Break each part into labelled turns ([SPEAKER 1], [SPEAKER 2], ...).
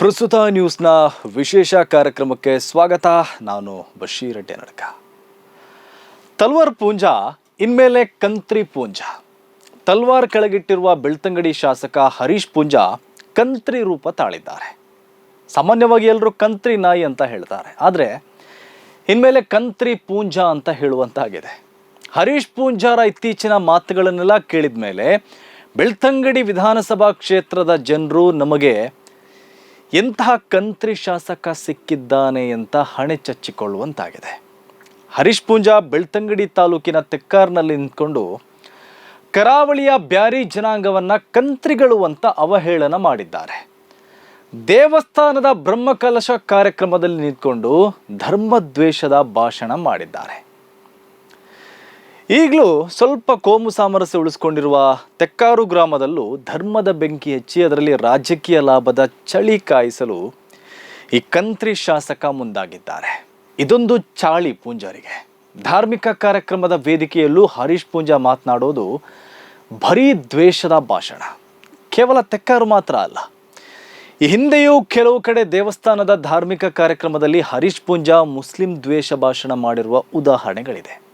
[SPEAKER 1] ಪ್ರಸ್ತುತ ನ್ಯೂಸ್ನ ವಿಶೇಷ ಕಾರ್ಯಕ್ರಮಕ್ಕೆ ಸ್ವಾಗತ. ನಾನು ಬಶೀರ್ ನಡ್ಕ ತಲ್ವಾರ್ ಪೂಂಜ, ಇನ್ಮೇಲೆ ಕಂತ್ರಿ ಪೂಂಜ. ತಲ್ವಾರ್ ಕೆಳಗಿಟ್ಟಿರುವ ಬೆಳ್ತಂಗಡಿ ಶಾಸಕ ಹರೀಶ್ ಪೂಂಜಾ ಕಂತ್ರಿ ರೂಪ ತಾಳಿದ್ದಾರೆ. ಸಾಮಾನ್ಯವಾಗಿ ಎಲ್ಲರೂ ಕಂತ್ರಿ ನಾಯಿ ಅಂತ ಹೇಳ್ತಾರೆ. ಆದರೆ, ಇನ್ಮೇಲೆ ಕಂತ್ರಿ ಪೂಂಜಾ ಅಂತ ಹೇಳುವಂತಾಗಿದೆ. ಹರೀಶ್ ಪೂಂಜಾರ ಇತ್ತೀಚಿನ ಮಾತುಗಳನ್ನೆಲ್ಲ ಕೇಳಿದ ಮೇಲೆ ಬೆಳ್ತಂಗಡಿ ವಿಧಾನಸಭಾ ಕ್ಷೇತ್ರದ ಜನರು ನಮಗೆ ಎಂತಹ ಕಂತ್ರಿ ಶಾಸಕ ಸಿಕ್ಕಿದ್ದಾನೆ ಅಂತ ಹಣೆ ಚಚ್ಚಿಕೊಳ್ಳುವಂತಾಗಿದೆ. ಹರೀಶ್ ಪೂಂಜಾ ಬೆಳ್ತಂಗಡಿ ತಾಲೂಕಿನ ತೆಕ್ಕಾರ್ನಲ್ಲಿ ನಿಂತ್ಕೊಂಡು, ಕರಾವಳಿಯ ಬ್ಯಾರಿ ಜನಾಂಗವನ್ನ ಕಂತ್ರಿಗಳು ಅಂತ ಅವಹೇಳನ ಮಾಡಿದ್ದಾರೆ. ದೇವಸ್ಥಾನದ ಬ್ರಹ್ಮಕಲಶ ಕಾರ್ಯಕ್ರಮದಲ್ಲಿ ನಿಂತ್ಕೊಂಡು ಧರ್ಮದ್ವೇಷದ ಭಾಷಣ ಮಾಡಿದ್ದಾರೆ. ಈಗಲೂ ಸ್ವಲ್ಪ ಕೋಮು ಸಾಮರಸ್ಯ ಉಳಿಸ್ಕೊಂಡಿರುವ ತೆಕ್ಕಾರು ಗ್ರಾಮದಲ್ಲೂ ಧರ್ಮದ ಬೆಂಕಿ ಹೆಚ್ಚಿ ಅದರಲ್ಲಿ ರಾಜಕೀಯ ಲಾಭದ ಚಳಿ ಕಾಯಿಸಲು ಈ ಕಂತ್ರಿ ಶಾಸಕ ಮುಂದಾಗಿದ್ದಾರೆ. ಇದೊಂದು ಚಾಳಿ ಪೂಂಜಾರಿಗೆ. ಧಾರ್ಮಿಕ ಕಾರ್ಯಕ್ರಮದ ವೇದಿಕೆಯಲ್ಲೂ ಹರೀಶ್ ಪೂಂಜಾ ಮಾತನಾಡೋದು ಬರೀ ದ್ವೇಷದ ಭಾಷಣ. ಕೇವಲ ತೆಕ್ಕಾರು ಮಾತ್ರ ಅಲ್ಲ. ಈ ಹಿಂದೆಯೂ ಕೆಲವು ಕಡೆ ದೇವಸ್ಥಾನದ ಧಾರ್ಮಿಕ ಕಾರ್ಯಕ್ರಮದಲ್ಲಿ ಹರೀಶ್ ಪೂಂಜಾ ಮುಸ್ಲಿಂ ದ್ವೇಷ ಭಾಷಣ ಮಾಡಿರುವ ಉದಾಹರಣೆಗಳಿದೆ.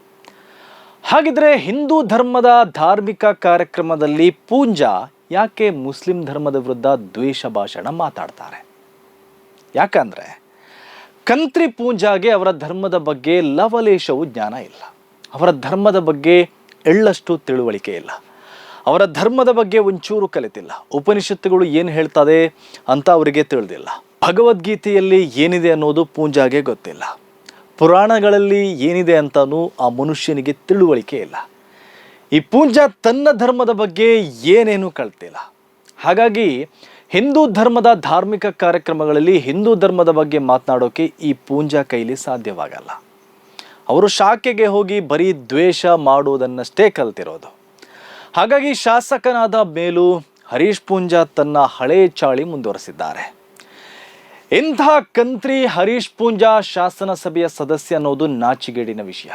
[SPEAKER 1] ಹಾಗಿದ್ರೆ ಹಿಂದೂ ಧರ್ಮದ ಧಾರ್ಮಿಕ ಕಾರ್ಯಕ್ರಮದಲ್ಲಿ ಪೂಂಜಾ ಯಾಕೆ ಮುಸ್ಲಿಂ ಧರ್ಮದ ವಿರುದ್ಧ ದ್ವೇಷ ಭಾಷಣ ಮಾತಾಡ್ತಾರೆ? ಯಾಕಂದ್ರೆ ಕಂತ್ರಿ ಪೂಂಜಾಗೆ ಅವರ ಧರ್ಮದ ಬಗ್ಗೆ ಲವಲೇಶವು ಜ್ಞಾನ ಇಲ್ಲ. ಅವರ ಧರ್ಮದ ಬಗ್ಗೆ ಎಳ್ಳಷ್ಟು ತಿಳುವಳಿಕೆ ಇಲ್ಲ. ಅವರ ಧರ್ಮದ ಬಗ್ಗೆ ಒಂಚೂರು ಕಲಿತಿಲ್ಲ. ಉಪನಿಷತ್ತುಗಳು ಏನು ಹೇಳ್ತದೆ ಅಂತ ಅವರಿಗೆ ತಿಳಿದಿಲ್ಲ. ಭಗವದ್ಗೀತೆಯಲ್ಲಿ ಏನಿದೆ ಅನ್ನೋದು ಪೂಂಜಾಗೆ ಗೊತ್ತಿಲ್ಲ. ಪುರಾಣಗಳಲ್ಲಿ ಏನಿದೆ ಅಂತಾನೂ ಆ ಮನುಷ್ಯನಿಗೆ ತಿಳುವಳಿಕೆ ಇಲ್ಲ. ಈ ಪೂಂಜಾ ತನ್ನ ಧರ್ಮದ ಬಗ್ಗೆ ಏನೇನೂ ಕಳ್ತಿಲ್ಲ. ಹಾಗಾಗಿ ಹಿಂದೂ ಧರ್ಮದ ಧಾರ್ಮಿಕ ಕಾರ್ಯಕ್ರಮಗಳಲ್ಲಿ ಹಿಂದೂ ಧರ್ಮದ ಬಗ್ಗೆ ಮಾತನಾಡೋಕೆ ಈ ಪೂಂಜಾ ಕೈಲಿ ಸಾಧ್ಯವಾಗಲ್ಲ. ಅವರು ಶಾಖೆಗೆ ಹೋಗಿ ಬರೀ ದ್ವೇಷ ಮಾಡುವುದನ್ನಷ್ಟೇ ಕಲ್ತಿರೋದು. ಹಾಗಾಗಿ ಶಾಸಕನಾದ ಮೇಲೂ ಹರೀಶ್ ಪೂಂಜಾ ತನ್ನ ಹಳೆ ಚಾಳಿ ಮುಂದುವರೆಸಿದ್ದಾರೆ. ಇಂಥ ಕಂತ್ರಿ ಹರೀಶ್ ಪೂಂಜಾ ಶಾಸನ ಸಭೆಯ ಸದಸ್ಯ ಅನ್ನೋದು ನಾಚಿಗೇಡಿನ ವಿಷಯ.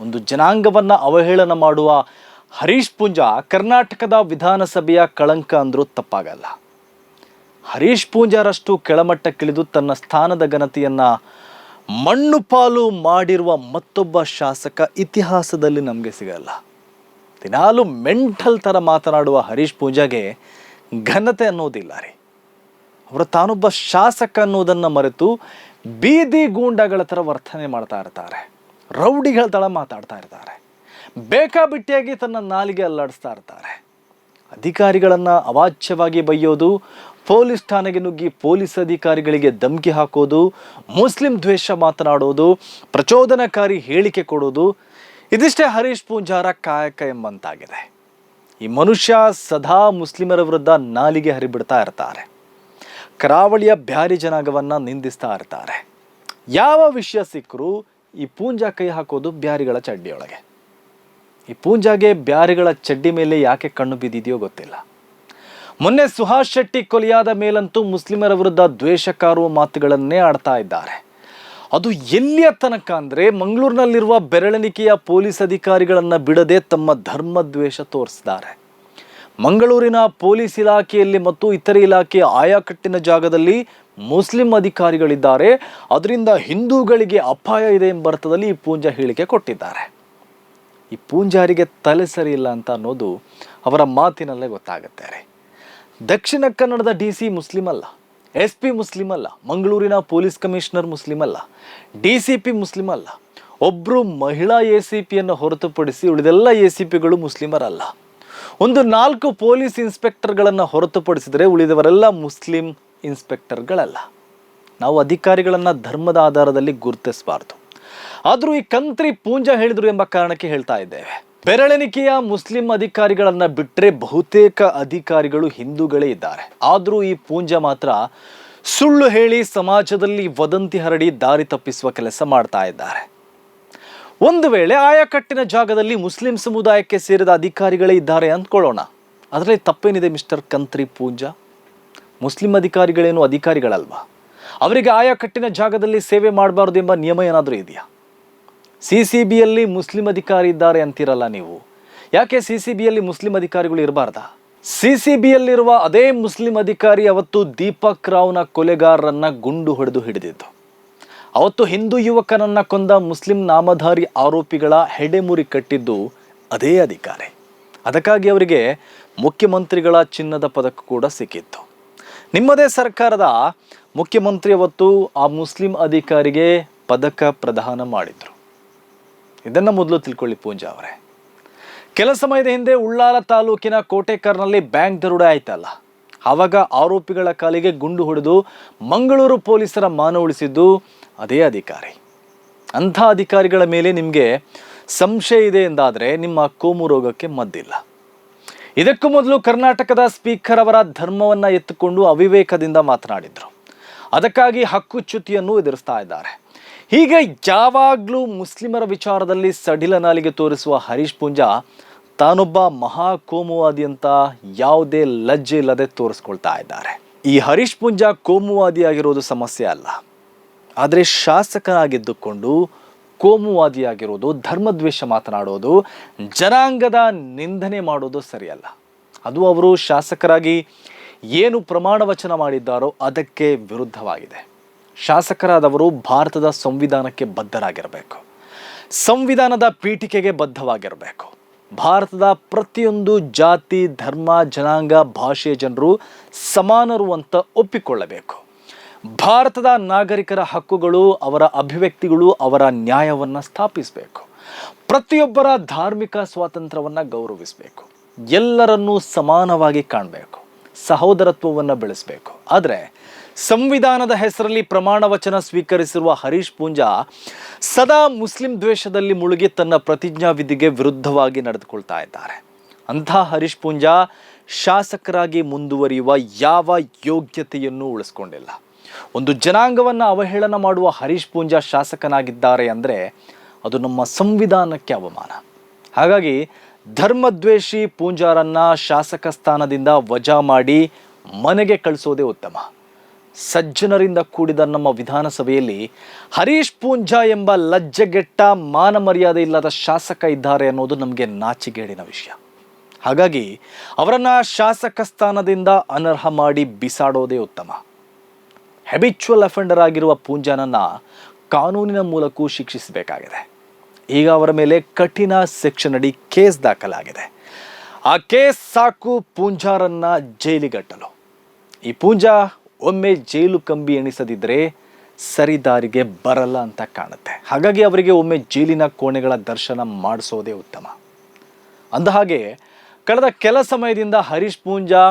[SPEAKER 1] ಒಂದು ಜನಾಂಗವನ್ನ ಅವಹೇಳನ ಮಾಡುವ ಹರೀಶ್ ಪೂಂಜಾ ಕರ್ನಾಟಕದ ವಿಧಾನಸಭೆಯ ಕಳಂಕ ಅಂದರೂ ತಪ್ಪಾಗಲ್ಲ. ಹರೀಶ್ ಪೂಂಜಾರಷ್ಟು ಕೆಳಮಟ್ಟಕ್ಕಿಳಿದು ತನ್ನ ಸ್ಥಾನದ ಘನತೆಯನ್ನ ಮಣ್ಣು ಪಾಲು ಮಾಡಿರುವ ಮತ್ತೊಬ್ಬ ಶಾಸಕ ಇತಿಹಾಸದಲ್ಲಿ ನಮಗೆ ಸಿಗಲ್ಲ. ದಿನಾಲು ಮೆಂಟಲ್ ಥರ ಮಾತನಾಡುವ ಹರೀಶ್ ಪೂಂಜಾಗೆ ಘನತೆ ಅನ್ನೋದಿಲ್ಲ ರೀ. ಅವರು ತಾನೊಬ್ಬ ಶಾಸಕ ಅನ್ನೋದನ್ನು ಮರೆತು ಬೀದಿ ಗೂಂಡಗಳ ಥರ ವರ್ತನೆ ಮಾಡ್ತಾ ಇರ್ತಾರೆ. ರೌಡಿಗಳ ಥರ ಮಾತಾಡ್ತಾ ಇರ್ತಾರೆ. ಬೇಕಾಬಿಟ್ಟಿಯಾಗಿ ತನ್ನ ನಾಲಿಗೆ ಅಲ್ಲಾಡಿಸ್ತಾ ಇರ್ತಾರೆ. ಅಧಿಕಾರಿಗಳನ್ನು ಅವಾಚ್ಯವಾಗಿ ಬೈಯೋದು, ಪೊಲೀಸ್ ಠಾಣೆಗೆ ನುಗ್ಗಿ ಪೊಲೀಸ್ ಅಧಿಕಾರಿಗಳಿಗೆ ಧಮಕಿ ಹಾಕೋದು, ಮುಸ್ಲಿಂ ದ್ವೇಷ ಮಾತನಾಡೋದು, ಪ್ರಚೋದನಕಾರಿ ಹೇಳಿಕೆ ಕೊಡೋದು, ಇದಿಷ್ಟೇ ಹರೀಶ್ ಪೂಂಜಾರ ಕಾಯಕ ಎಂಬಂತಾಗಿದೆ. ಈ ಮನುಷ್ಯ ಸದಾ ಮುಸ್ಲಿಮರ ವಿರುದ್ಧ ನಾಲಿಗೆ ಹರಿಬಿಡ್ತಾ ಇರ್ತಾರೆ. ಕರಾವಳಿಯ ಬ್ಯಾರಿ ಜನಾಂಗವನ್ನು ನಿಂದಿಸ್ತಾ ಇರ್ತಾರೆ. ಯಾವ ವಿಷಯ ಸಿಕ್ಕರೂ ಈ ಪೂಂಜಾ ಕೈ ಹಾಕೋದು ಬ್ಯಾರಿಗಳ ಚಡ್ಡಿಯೊಳಗೆ. ಈ ಪೂಂಜಾಗೆ ಬ್ಯಾರಿಗಳ ಚಡ್ಡಿ ಮೇಲೆ ಯಾಕೆ ಕಣ್ಣು ಬಿದ್ದಿದೆಯೋ ಗೊತ್ತಿಲ್ಲ. ಮೊನ್ನೆ ಸುಹಾಸ್ ಶೆಟ್ಟಿ ಕೊಲೆಯಾದ ಮೇಲಂತೂ ಮುಸ್ಲಿಮರ ವಿರುದ್ಧ ದ್ವೇಷ ಕಾರುವ ಮಾತುಗಳನ್ನೇ ಆಡ್ತಾ ಇದ್ದಾರೆ. ಅದು ಎಲ್ಲಿಯ ತನಕ ಅಂದರೆ ಮಂಗಳೂರಿನಲ್ಲಿರುವ ಬೆರಳೆಣಿಕೆಯ ಪೊಲೀಸ್ ಅಧಿಕಾರಿಗಳನ್ನು ಬಿಡದೆ ತಮ್ಮ ಧರ್ಮ ದ್ವೇಷ ತೋರಿಸಿದ್ದಾರೆ. ಮಂಗಳೂರಿನ ಪೊಲೀಸ್ ಇಲಾಖೆಯಲ್ಲಿ ಮತ್ತು ಇತರೆ ಇಲಾಖೆಯ ಆಯಾಕಟ್ಟಿನ ಜಾಗದಲ್ಲಿ ಮುಸ್ಲಿಂ ಅಧಿಕಾರಿಗಳಿದ್ದಾರೆ. ಅದರಿಂದ ಹಿಂದೂಗಳಿಗೆ ಅಪಾಯ ಇದೆ ಎಂಬ ಅರ್ಥದಲ್ಲಿ ಈ ಪೂಂಜಾ ಹೇಳಿಕೆ ಕೊಟ್ಟಿದ್ದಾರೆ. ಈ ಪೂಂಜಾರಿಗೆ ತಲೆ ಇಲ್ಲ ಅಂತ ಅನ್ನೋದು ಅವರ ಮಾತಿನಲ್ಲೇ ಗೊತ್ತಾಗುತ್ತೆ ದಕ್ಷಿಣ ಕನ್ನಡದ ಡಿ ಸಿ ಮುಸ್ಲಿಂ ಅಲ್ಲ, ಎಸ್ ಪಿ ಮುಸ್ಲಿಂ ಅಲ್ಲ, ಮಂಗಳೂರಿನ ಪೊಲೀಸ್ ಕಮಿಷನರ್ ಮುಸ್ಲಿಂ ಅಲ್ಲ, ಡಿ ಸಿ ಪಿ ಮುಸ್ಲಿಂ ಅಲ್ಲ ಒಬ್ಬರು ಮಹಿಳಾ ಎ ಸಿ ಪಿಯನ್ನು ಹೊರತುಪಡಿಸಿ ಉಳಿದೆಲ್ಲ ಎ ಸಿ ಪಿಗಳು ಮುಸ್ಲಿಮರಲ್ಲ. ಒಂದು ನಾಲ್ಕು ಪೊಲೀಸ್ ಇನ್ಸ್ಪೆಕ್ಟರ್ಗಳನ್ನು ಹೊರತುಪಡಿಸಿದರೆ ಉಳಿದವರೆಲ್ಲ ಮುಸ್ಲಿಂ ಇನ್ಸ್ಪೆಕ್ಟರ್ಗಳಲ್ಲ. ನಾವು ಅಧಿಕಾರಿಗಳನ್ನು ಧರ್ಮದ ಆಧಾರದಲ್ಲಿ ಗುರುತಿಸಬಾರ್ದು. ಆದರೂ ಈ ಕಂತ್ರಿ ಪೂಂಜಾ ಹೇಳಿದ್ರು ಎಂಬ ಕಾರಣಕ್ಕೆ ಹೇಳ್ತಾ ಇದ್ದೇವೆ. ಬೆರಳೆಣಿಕೆಯ ಮುಸ್ಲಿಂ ಅಧಿಕಾರಿಗಳನ್ನ ಬಿಟ್ಟರೆ ಬಹುತೇಕ ಅಧಿಕಾರಿಗಳು ಹಿಂದೂಗಳೇ ಇದ್ದಾರೆ. ಆದರೂ ಈ ಪೂಂಜಾ ಮಾತ್ರ ಸುಳ್ಳು ಹೇಳಿ ಸಮಾಜದಲ್ಲಿ ವದಂತಿ ಹರಡಿ ದಾರಿ ತಪ್ಪಿಸುವ ಕೆಲಸ ಮಾಡ್ತಾ ಇದ್ದಾರೆ. ಒಂದು ವೇಳೆ ಆಯಕಟ್ಟಿನ ಜಾಗದಲ್ಲಿ ಮುಸ್ಲಿಂ ಸಮುದಾಯಕ್ಕೆ ಸೇರಿದ ಅಧಿಕಾರಿಗಳೇ ಇದ್ದಾರೆ ಅಂದ್ಕೊಳ್ಳೋಣ. ಅದರಲ್ಲಿ ತಪ್ಪೇನಿದೆ ಮಿಸ್ಟರ್ ಕಂತ್ರಿ ಪೂಂಜಾ? ಮುಸ್ಲಿಂ ಅಧಿಕಾರಿಗಳೇನು ಅಧಿಕಾರಿಗಳಲ್ವಾ? ಅವರಿಗೆ ಆಯಕಟ್ಟಿನ ಜಾಗದಲ್ಲಿ ಸೇವೆ ಮಾಡಬಾರ್ದು ಎಂಬ ನಿಯಮ ಏನಾದರೂ ಇದೆಯಾ? ಸಿ ಸಿ ಬಿಯಲ್ಲಿ ಮುಸ್ಲಿಂ ಅಧಿಕಾರಿ ಇದ್ದಾರೆ ಅಂತಿರಲ್ಲ ನೀವು. ಯಾಕೆ ಸಿ ಸಿ ಬಿಯಲ್ಲಿ ಮುಸ್ಲಿಂ ಅಧಿಕಾರಿಗಳು ಇರಬಾರ್ದ? ಸಿ ಸಿ ಬಿಯಲ್ಲಿರುವ ಅದೇ ಮುಸ್ಲಿಂ ಅಧಿಕಾರಿ ಅವತ್ತು ದೀಪಕ್ ರಾವ್ನ ಕೊಲೆಗಾರರನ್ನು ಗುಂಡು ಹೊಡೆದು ಹಿಡಿದಿದ್ದು. ಅವತ್ತು ಹಿಂದೂ ಯುವಕನನ್ನ ಕೊಂದ ಮುಸ್ಲಿಂ ನಾಮಧಾರಿ ಆರೋಪಿಗಳ ಹೆಡೆಮುರಿ ಕಟ್ಟಿದ್ದು ಅದೇ ಅಧಿಕಾರಿ. ಅದಕ್ಕಾಗಿ ಅವರಿಗೆ ಮುಖ್ಯಮಂತ್ರಿಗಳ ಚಿನ್ನದ ಪದಕ ಕೂಡ ಸಿಕ್ಕಿತ್ತು. ನಿಮ್ಮದೇ ಸರ್ಕಾರದ ಮುಖ್ಯಮಂತ್ರಿ ಅವತ್ತು ಆ ಮುಸ್ಲಿಂ ಅಧಿಕಾರಿಗೆ ಪದಕ ಪ್ರದಾನ ಮಾಡಿದ್ರು. ಇದನ್ನ ಮೊದಲು ತಿಳ್ಕೊಳ್ಳಿ ಪೂಂಜಾ ಅವರೇ. ಕೆಲ ಸಮಯದ ಹಿಂದೆ ಉಳ್ಳಾಲ ತಾಲೂಕಿನ ಕೋಟೆಕರ್ನಲ್ಲಿ ಬ್ಯಾಂಕ್ ದರೋಡೆ ಆಯ್ತಲ್ಲ. ಆವಾಗ ಆರೋಪಿಗಳ ಕಾಲಿಗೆ ಗುಂಡು ಹೊಡೆದು ಮಂಗಳೂರು ಪೊಲೀಸರ ಮಾನ ಉಳಿಸಿದ್ದು ಅದೇ ಅಧಿಕಾರಿ. ಅಂಥ ಅಧಿಕಾರಿಗಳ ಮೇಲೆ ನಿಮಗೆ ಸಂಶಯ ಇದೆ ಎಂದಾದರೆ ನಿಮ್ಮ ಕೋಮು ರೋಗಕ್ಕೆ ಮದ್ದಿಲ್ಲ. ಇದಕ್ಕೂ ಮೊದಲು ಕರ್ನಾಟಕದ ಸ್ಪೀಕರ್ ಅವರ ಧರ್ಮವನ್ನ ಎತ್ತುಕೊಂಡು ಅವಿವೇಕದಿಂದ ಮಾತನಾಡಿದರು. ಅದಕ್ಕಾಗಿ ಹಕ್ಕುಚ್ಯುತಿಯನ್ನು ಎದುರಿಸ್ತಾ ಇದ್ದಾರೆ. ಹೀಗೆ ಯಾವಾಗಲೂ ಮುಸ್ಲಿಮರ ವಿಚಾರದಲ್ಲಿ ಸಡಿಲ ನಾಲಿಗೆ ತೋರಿಸುವ ಹರೀಶ್ ಪೂಂಜಾ ತಾನೊಬ್ಬ ಮಹಾ ಕೋಮುವಾದಿ ಅಂತ ಯಾವುದೇ ಲಜ್ಜೆ ಇಲ್ಲದೆ ತೋರಿಸ್ಕೊಳ್ತಾ ಇದ್ದಾರೆ. ಈ ಹರೀಶ್ ಕೋಮುವಾದಿ ಕೋಮುವಾದಿಯಾಗಿರೋದು ಸಮಸ್ಯೆ ಅಲ್ಲ. ಆದರೆ ಶಾಸಕನಾಗಿದ್ದುಕೊಂಡು ಕೋಮುವಾದಿಯಾಗಿರೋದು ಧರ್ಮದ್ವೇಷ ಮಾತನಾಡೋದು, ಜನಾಂಗದ ನಿಂದನೆ ಮಾಡೋದು ಸರಿಯಲ್ಲ. ಅದು ಅವರು ಶಾಸಕರಾಗಿ ಏನು ಪ್ರಮಾಣ ವಚನ ಮಾಡಿದ್ದಾರೋ ಅದಕ್ಕೆ ವಿರುದ್ಧವಾಗಿದೆ. ಶಾಸಕರಾದವರು ಭಾರತದ ಸಂವಿಧಾನಕ್ಕೆ ಬದ್ಧರಾಗಿರಬೇಕು. ಸಂವಿಧಾನದ ಪೀಠಿಕೆಗೆ ಬದ್ಧವಾಗಿರಬೇಕು. ಭಾರತದ ಪ್ರತಿಯೊಂದು ಜಾತಿ, ಧರ್ಮ, ಜನಾಂಗ, ಭಾಷೆಯ ಜನರು ಸಮಾನರು ಅಂತ ಒಪ್ಪಿಕೊಳ್ಳಬೇಕು. ಭಾರತದ ನಾಗರಿಕರ ಹಕ್ಕುಗಳು, ಅವರ ಅಭಿವ್ಯಕ್ತಿಗಳು, ಅವರ ನ್ಯಾಯವನ್ನು ಸ್ಥಾಪಿಸಬೇಕು. ಪ್ರತಿಯೊಬ್ಬರ ಧಾರ್ಮಿಕ ಸ್ವಾತಂತ್ರ್ಯವನ್ನು ಗೌರವಿಸಬೇಕು. ಎಲ್ಲರನ್ನೂ ಸಮಾನವಾಗಿ ಕಾಣಬೇಕು. ಸಹೋದರತ್ವವನ್ನು ಬೆಳೆಸಬೇಕು. ಆದರೆ ಸಂವಿಧಾನದ ಹೆಸರಲ್ಲಿ ಪ್ರಮಾಣ ವಚನ ಸ್ವೀಕರಿಸಿರುವ ಹರೀಶ್ ಪೂಂಜಾ ಸದಾ ಮುಸ್ಲಿಂ ದ್ವೇಷದಲ್ಲಿ ಮುಳುಗಿ ತನ್ನ ಪ್ರತಿಜ್ಞಾವಿಧಿಗೆ ವಿರುದ್ಧವಾಗಿ ನಡೆದುಕೊಳ್ತಾ ಇದ್ದಾರೆ. ಅಂಥ ಹರೀಶ್ ಪೂಂಜಾ ಶಾಸಕರಾಗಿ ಮುಂದುವರಿಯುವ ಯಾವ ಯೋಗ್ಯತೆಯನ್ನು ಉಳಿಸ್ಕೊಂಡಿಲ್ಲ. ಒಂದು ಜನಾಂಗವನ್ನು ಅವಹೇಳನ ಮಾಡುವ ಹರೀಶ್ ಪೂಂಜಾ ಶಾಸಕನಾಗಿದ್ದಾರೆ ಅಂದರೆ ಅದು ನಮ್ಮ ಸಂವಿಧಾನಕ್ಕೆ ಅವಮಾನ. ಹಾಗಾಗಿ ಧರ್ಮದ್ವೇಷಿ ಪೂಂಜಾರನ್ನ ಶಾಸಕ ಸ್ಥಾನದಿಂದ ವಜಾ ಮಾಡಿ ಮನೆಗೆ ಕಳಿಸೋದೇ ಉತ್ತಮ. ಸಜ್ಜನರಿಂದ ಕೂಡಿದ ನಮ್ಮ ವಿಧಾನಸಭೆಯಲ್ಲಿ ಹರೀಶ್ ಪೂಂಜಾ ಎಂಬ ಲಜ್ಜೆಗೆಟ್ಟ ಮಾನ ಮರ್ಯಾದೆ ಇಲ್ಲದ ಶಾಸಕ ಇದ್ದಾರೆ ಅನ್ನೋದು ನಮಗೆ ನಾಚಿಗೇಡಿನ ವಿಷಯ. ಹಾಗಾಗಿ ಅವರನ್ನು ಶಾಸಕ ಸ್ಥಾನದಿಂದ ಅನರ್ಹ ಮಾಡಿ ಬಿಸಾಡೋದೇ ಉತ್ತಮ. ಹೆಬಿಚುವಲ್ ಅಫೆಂಡರ್ ಆಗಿರುವ ಪೂಂಜಾನನ್ನ ಕಾನೂನಿನ ಮೂಲಕವೂ ಶಿಕ್ಷಿಸಬೇಕಾಗಿದೆ. ಈಗ ಅವರ ಮೇಲೆ ಕಠಿಣ ಸೆಕ್ಷನ್ ಅಡಿ ಕೇಸ್ ದಾಖಲಾಗಿದೆ. ಆ ಕೇಸ್ ಸಾಕು ಪೂಂಜಾರನ್ನ ಜೈಲಿಗಟ್ಟಲು. ಈ ಪೂಂಜಾ ಒಮ್ಮೆ ಜೈಲು ಕಂಬಿ ಎಣಿಸದಿದ್ದರೆ ಸರಿದಾರಿಗೆ ಬರಲ್ಲ ಅಂತ ಕಾಣುತ್ತೆ. ಹಾಗಾಗಿ ಅವರಿಗೆ ಒಮ್ಮೆ ಜೈಲಿನ ಕೋಣೆಗಳ ದರ್ಶನ ಮಾಡಿಸೋದೇ ಉತ್ತಮ. ಅಂದಹಾಗೆ ಕಳೆದ ಕೆಲ ಸಮಯದಿಂದ ಹರೀಶ್ ಪೂಂಜಾ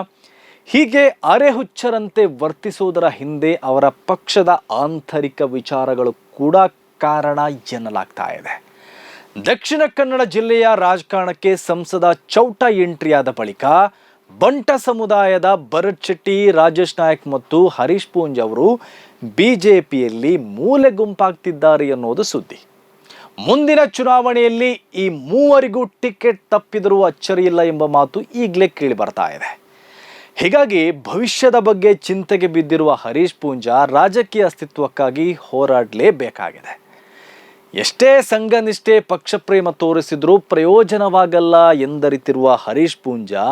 [SPEAKER 1] ಹೀಗೆ ಅರೆಹುಚ್ಚರಂತೆ ವರ್ತಿಸುವುದರ ಹಿಂದೆ ಅವರ ಪಕ್ಷದ ಆಂತರಿಕ ವಿಚಾರಗಳು ಕೂಡ ಕಾರಣ ಎನ್ನಲಾಗ್ತಾ ಇದೆ. ದಕ್ಷಿಣ ಕನ್ನಡ ಜಿಲ್ಲೆಯ ರಾಜಕಾರಣಕ್ಕೆ ಸಂಸದ ಚೌಟ ಎಂಟ್ರಿಯಾದ ಬಳಿಕ ಬಂಟ ಸಮುದಾಯದ ಭರತ್ ಶೆಟ್ಟಿ, ರಾಜೇಶ್ ನಾಯಕ್ ಮತ್ತು ಹರೀಶ್ ಪೂಂಜ್ ಅವರು ಬಿ ಜೆ ಪಿಯಲ್ಲಿ ಮೂಲೆ ಗುಂಪಾಗ್ತಿದ್ದಾರೆ ಅನ್ನೋದು ಸುದ್ದಿ. ಮುಂದಿನ ಚುನಾವಣೆಯಲ್ಲಿ ಈ ಮೂವರಿಗೂ ಟಿಕೆಟ್ ತಪ್ಪಿದರೂ ಅಚ್ಚರಿಯಿಲ್ಲ ಎಂಬ ಮಾತು ಈಗಲೇ ಕೇಳಿ ಬರ್ತಾ ಇದೆ. ಹೀಗಾಗಿ ಭವಿಷ್ಯದ ಬಗ್ಗೆ ಚಿಂತೆಗೆ ಬಿದ್ದಿರುವ ಹರೀಶ್ ಪೂಂಜಾ ರಾಜಕೀಯ ಅಸ್ತಿತ್ವಕ್ಕಾಗಿ ಹೋರಾಡಲೇಬೇಕಾಗಿದೆ. ಎಷ್ಟೇ ಸಂಘ ಸಂಘನಿಷ್ಠೆ ಪಕ್ಷಪ್ರೇಮ ತೋರಿಸಿದ್ರೂ ಪ್ರಯೋಜನವಾಗಲ್ಲ ಎಂದರಿತಿರುವ ಹರೀಶ್ ಪೂಂಜಾ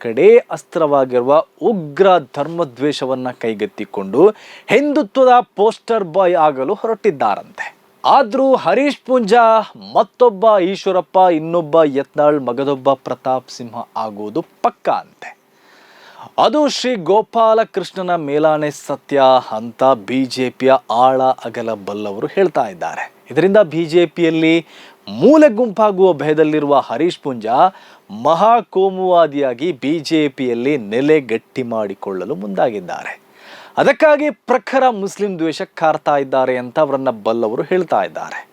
[SPEAKER 1] ಕಡೇ ಅಸ್ತ್ರವಾಗಿರುವ ಉಗ್ರ ಧರ್ಮದ್ವೇಷವನ್ನ ಕೈಗೆತ್ತಿಕೊಂಡು ಹಿಂದುತ್ವದ ಪೋಸ್ಟರ್ ಬಾಯ್ ಆಗಲು ಹೊರಟಿದ್ದಾರಂತೆ. ಆದರೂ ಹರೀಶ್ ಪೂಂಜಾ, ಮತ್ತೊಬ್ಬ ಈಶ್ವರಪ್ಪ, ಇನ್ನೊಬ್ಬ ಯತ್ನಾಳ್, ಮಗದೊಬ್ಬ ಪ್ರತಾಪ್ ಸಿಂಹ ಆಗುವುದು ಪಕ್ಕ ಅಂತೆ. ಅದು ಶ್ರೀ ಗೋಪಾಲಕೃಷ್ಣನ ಮೇಲಾನೆ ಸತ್ಯ ಅಂತ ಬಿಜೆಪಿಯ ಆಳ ಅಗಲ ಬಲ್ಲವರು ಹೇಳ್ತಾ ಇದ್ದಾರೆ. ಇದರಿಂದ ಬಿಜೆಪಿಯಲ್ಲಿ ಮೂಲೆ ಗುಂಪಾಗುವ ಭಯದಲ್ಲಿರುವ ಹರೀಶ್ ಪುಂಜಾ ಮಹಾ ಕೋಮುವಾದಿಯಾಗಿ ಪಿಯಲ್ಲಿ ನೆಲೆ ಗಟ್ಟಿ ಮಾಡಿಕೊಳ್ಳಲು ಮುಂದಾಗಿದ್ದಾರೆ. ಅದಕ್ಕಾಗಿ ಪ್ರಖರ ಮುಸ್ಲಿಂ ದ್ವೇಷ ಕಾರ್ತಾ ಇದ್ದಾರೆ ಅಂತ ಅವರನ್ನ ಬಲ್ಲವರು ಹೇಳ್ತಾ ಇದ್ದಾರೆ.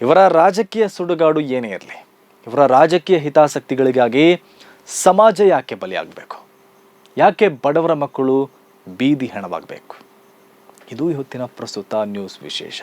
[SPEAKER 1] ಇವರ ರಾಜಕೀಯ ಸುಡುಗಾಡು ಏನೇ ಇರಲಿ, ಇವರ ರಾಜಕೀಯ ಹಿತಾಸಕ್ತಿಗಳಿಗಾಗಿ ಸಮಾಜ ಯಾಕೆ ಬಲಿಯಾಗಬೇಕು? ಯಾಕೆ ಬಡವರ ಮಕ್ಕಳು ಬೀದಿ ಹಣವಾಗಬೇಕು? ಇದು ಇವತ್ತಿನ ಪ್ರಸ್ತುತ ನ್ಯೂಸ್ ವಿಶೇಷ.